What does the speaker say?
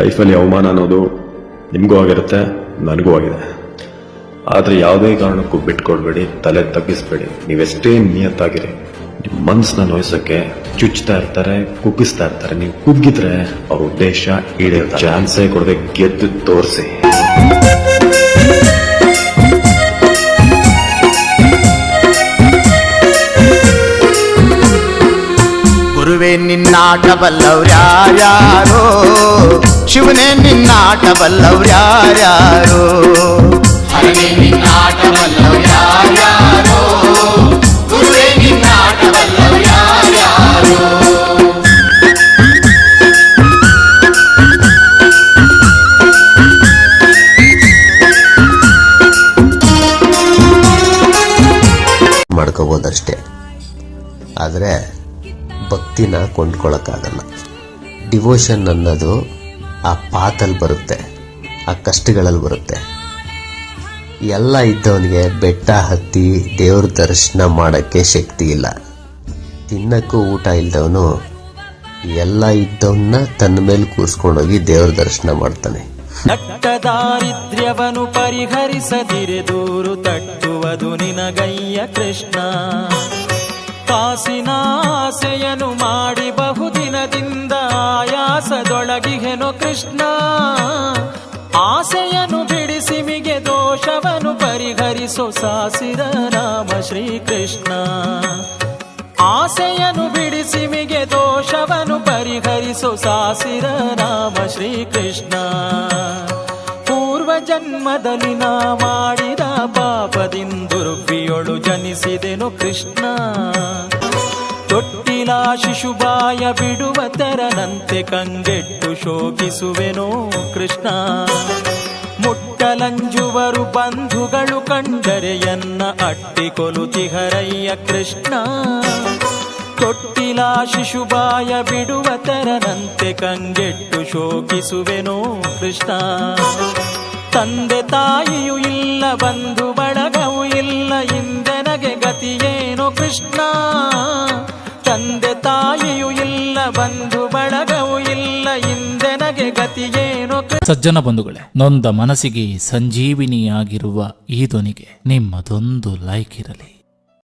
ಲೈಫಲ್ಲಿ ಅವಮಾನ ಅನ್ನೋದು ನಿಮಗೂ ಆಗಿರುತ್ತೆ, ನನಗೂ ಆಗಿದೆ. ಆದರೆ ಯಾವುದೇ ಕಾರಣಕ್ಕೂ ಬಿಟ್ಕೊಡ್ಬೇಡಿ, ತಲೆ ತಗ್ಗಿಸ್ಬೇಡಿ. ನೀವೆಷ್ಟೇ ನಿಯತ್ತಾಗಿರಿ, ನಿಮ್ಮ ಮನಸ್ಸನ್ನ ನೋಯಿಸೋಕ್ಕೆ ಚುಚ್ತಾ ಇರ್ತಾರೆ, ಕುಗ್ಗಿಸ್ತಾ ಇರ್ತಾರೆ. ನೀವು ಕುಗ್ಗಿದ್ರೆ ಅವ್ರ ಉದ್ದೇಶ ಈಡೇರ್ತಾರೆ ಚಾನ್ಸೇ ಕೊಡದೆ ಗೆದ್ದು ತೋರಿಸಿ. ಗುರುವೇ ನಿನ್ನಾಟ ಬಲ್ಲವ್ರ್ಯಾರ್ಯಾರೋ ಶಿವನೇ ನಿನ್ನಾಟ ಬಲ್ಲವ್ರ್ಯಾರ್ಯಾರೋ ಹರನೇ ನಿನ್ನಾಟ ಬಲ್ಲವ್ರ್ಯಾರ್ಯಾರೋ ಗುರುವೇ ನಿನ್ನಾಟ ಬಲ್ಲವ್ರ್ಯಾರ್ಯಾರೋ ಮಾಡ್ಕೋಬೋದಷ್ಟೇ ಆದರೆ ಭಕ್ತಿನ ಕೊಂಡ್ಕೊಳ್ಳೋಕ್ಕಾಗಲ್ಲ ಡಿವೋಷನ್ ಅನ್ನೋದು ಆ ಪಾತಲ್ಲಿ ಬರುತ್ತೆ, ಆ ಕಷ್ಟಗಳಲ್ಲಿ ಬರುತ್ತೆ. ಎಲ್ಲ ಇದ್ದವನಿಗೆ ಬೆಟ್ಟ ಹತ್ತಿ ದೇವ್ರ ದರ್ಶನ ಮಾಡೋಕ್ಕೆ ಶಕ್ತಿ ಇಲ್ಲ. ತಿನ್ನಕ್ಕೂ ಊಟ ಇಲ್ದವನು ಎಲ್ಲ ಇದ್ದವನ್ನ ತನ್ನ ಮೇಲೆ ಕೂರಿಸ್ಕೊಂಡೋಗಿ ದೇವ್ರ ದರ್ಶನ ಮಾಡ್ತಾನೆ. ನಟ್ಟ ದಾರಿದ್ರ್ಯವನ್ನು ಪರಿಹರಿಸದಿರೆ, ದೂರು ತಟ್ಟುವುದು ನಿನಗಯ್ಯ ಕೃಷ್ಣ. ಕಾಸಿನ ಆಸೆಯನು ಮಾಡಿ ಬಹುದಿನದಿಂದ ಆಯಾಸದೊಳಗಿಹೆನು ಕೃಷ್ಣ. ಆಸೆಯನು ಬಿಡಿಸಿಮಿಗೆ ದೋಷವನ್ನು ಪರಿಹರಿಸು ಸಾಸಿದ ನಾಮ ಶ್ರೀಕೃಷ್ಣ. ಆಸೆಯನು ಬಿಡಿಸಿ ಮಿಗೆ ದೋಷವನ್ನು ಪರಿಹರಿಸು ಸಾಸಿರ ನಾಮ ಶ್ರೀಕೃಷ್ಣ. ಪೂರ್ವ ಜನ್ಮದಲ್ಲಿ ನಾ ಮಾಡಿದ ಪಾಪದಿಂದುರುಪಿಯೊಳು ಜನಿಸಿದೆನು ಕೃಷ್ಣ. ತೊಟ್ಟಿಲ ಶಿಶುಬಾಯ ಬಿಡುವ ತೆರನಂತೆ ಕಂಗೆಟ್ಟು ಶೋಕಿಸುವೆನೋ ಕೃಷ್ಣ. ಮುಟ್ಟಲಂಜುವರು ಬಂಧುಗಳು ಕಂಡರೆ ಎನ್ನ ಅಟ್ಟಿಕೊಲುತಿಹರಯ್ಯ ಕೃಷ್ಣ. ತೊಟ್ಟಿಲ ಶಿಶುಬಾಯ ಬಿಡುವ ತೆರನಂತೆ ಕಂಗೆಟ್ಟು ಶೋಕಿಸುವೆನೋ ಕೃಷ್ಣ. ತಂದೆ ತಾಯಿಯು ಇಲ್ಲ, ಬಂಧು ಬಳಗವೂ ಇಲ್ಲ, ಇಂದೆನಗೆ ಗತಿಯೇನೋ ಕೃಷ್ಣ. ಬಂಧು ಬಳಗವು ಇಲ್ಲ ಇಂದೆನಗೆ ಗತಿಯೇನು ಸಜ್ಜನ ಬಂಧುಗಳೇ, ನೊಂದ ಮನಸ್ಸಿಗೆ ಸಂಜೀವಿನಿಯಾಗಿರುವ ಈ ಧ್ವನಿಗೆ ನಿಮ್ಮದೊಂದು ಲೈಕ್ ಇರಲಿ.